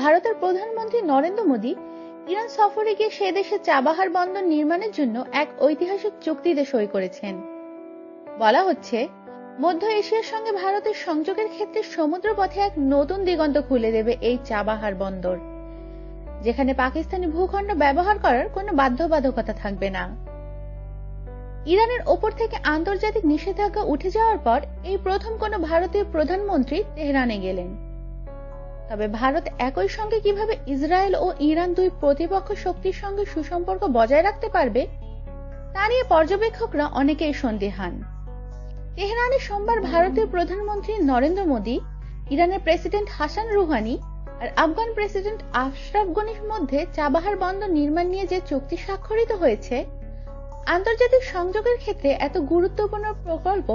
ভারতের প্রধানমন্ত্রী নরেন্দ্র মোদী ইরান সফরে গিয়ে সে দেশে চাবাহার বন্দর নির্মাণের জন্য এক ঐতিহাসিক চুক্তিতে সই করেছেন। বলা হচ্ছে, মধ্য এশিয়ার সঙ্গে ভারতের সংযোগের ক্ষেত্রে সমুদ্র পথে এক নতুন দিগন্ত খুলে দেবে এই চাবাহার বন্দর, যেখানে পাকিস্তানি ভূখণ্ড ব্যবহার করার কোনো বাধ্যবাধকতা থাকবে না। ইরানের ওপর থেকে আন্তর্জাতিক নিষেধাজ্ঞা উঠে যাওয়ার পর এই প্রথম কোনো ভারতীয় প্রধানমন্ত্রী তেহরানে গেলেন। তবে ভারত একই সঙ্গে কীভাবে ইসরায়েল ও ইরান দুই প্রতিপক্ষ শক্তির সঙ্গে সুসম্পর্ক বজায় রাখতে পারবে, তা নিয়ে পর্যবেক্ষকরা অনেকেই সন্দেহান। তেহরানে সোমবার ভারতীয় প্রধানমন্ত্রী নরেন্দ্র মোদী, ইরানের প্রেসিডেন্ট হাসান রুহানি আর আফগান প্রেসিডেন্ট আশরাফ গনির মধ্যে চাবাহার বন্দর নির্মাণ নিয়ে যে চুক্তি স্বাক্ষরিত হয়েছে, আন্তর্জাতিক সংযোগের ক্ষেত্রে এত গুরুত্বপূর্ণ প্রকল্প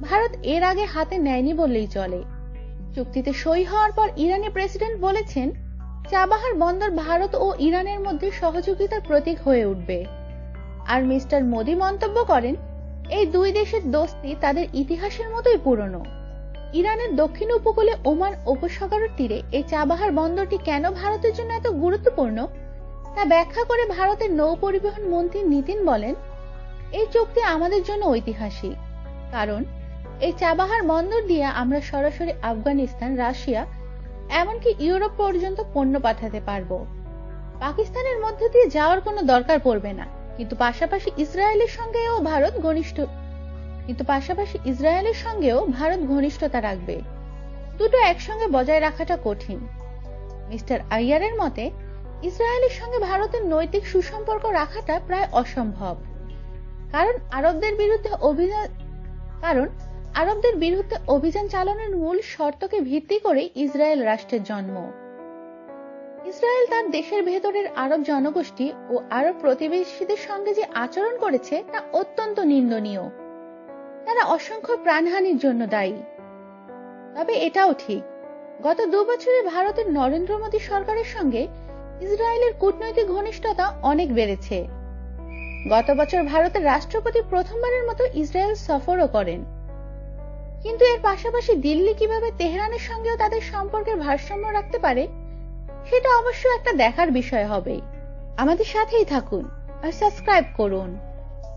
ভারত এর আগে হাতে নেয়নি বললেই চলে। চুক্তিতে সই হওয়ার পর ইরানি প্রেসিডেন্ট বলেছেন, চাবাহার বন্দর ভারত ও ইরানের মধ্যে সহযোগিতার প্রতীক হয়ে উঠবে। আর মিস্টার মোদী মন্তব্য করেন, এই দুই দেশের দোস্তি তাদের ইতিহাসের মতোই পুরনো। ইরানের দক্ষিণ উপকূলে ওমান উপসাগরের তীরে এই চাবাহার বন্দরটি কেন ভারতের জন্য এত গুরুত্বপূর্ণ? তা ব্যাখ্যা করে ভারতের নৌ পরিবহন মন্ত্রী নীতিন বলেন, এই চুক্তি আমাদের জন্য ঐতিহাসিক। কারণ এই চাবাহার বন্দর দিয়ে আমরা সরাসরি আফগানিস্তান, রাশিয়া, এমনকি ইউরোপ পর্যন্ত পণ্য পাঠাতে পারব। পাকিস্তানের মধ্যে দিয়ে যাওয়ার কোনো দরকার পড়বে না। কিন্তু পাশাপাশি ইসরায়েলের সঙ্গেও ভারত ঘনিষ্ঠ কিন্তু পাশাপাশি ইসরায়েলের সঙ্গেও ভারত ঘনিষ্ঠতা রাখবে। দুটো একসঙ্গে বজায় রাখাটা কঠিন। মিস্টার আইয়ারের মতে, ইসরায়েলের সঙ্গে ভারতের নৈতিক সুসম্পর্ক রাখাটা প্রায় অসম্ভব। কারণ আরবদের বিরুদ্ধে অভিযান কারণ আরবদের বিরুদ্ধে অভিযান চালানোর মূল শর্তকে ভিত্তি করে ইসরায়েল রাষ্ট্রের জন্ম। ইসরায়েল তার দেশের ভেতরের আরব জনগোষ্ঠী ও আরব প্রতিবেশীদের সঙ্গে যে আচরণ করেছে তা অত্যন্ত নিন্দনীয়। তারা অসংখ্য প্রাণহানির জন্য দায়ী। তবে এটাও ঠিক, গত দু বছরে ভারতের নরেন্দ্র মোদী সরকারের সঙ্গে ইসরায়েলের কূটনৈতিক ঘনিষ্ঠতা অনেক বেড়েছে। গত বছর ভারতের রাষ্ট্রপতি প্রথমবারের মতো ইসরায়েল সফরও করেন। কিন্তু এর পাশাপাশি দিল্লি কীভাবে তেহরানের সঙ্গেও তাদের সম্পর্কের ভারসাম্য রাখতে পারে, সেটা অবশ্য একটা দেখার বিষয় হবে আমাদের সাথেই থাকুন আর সাবস্ক্রাইব করুন।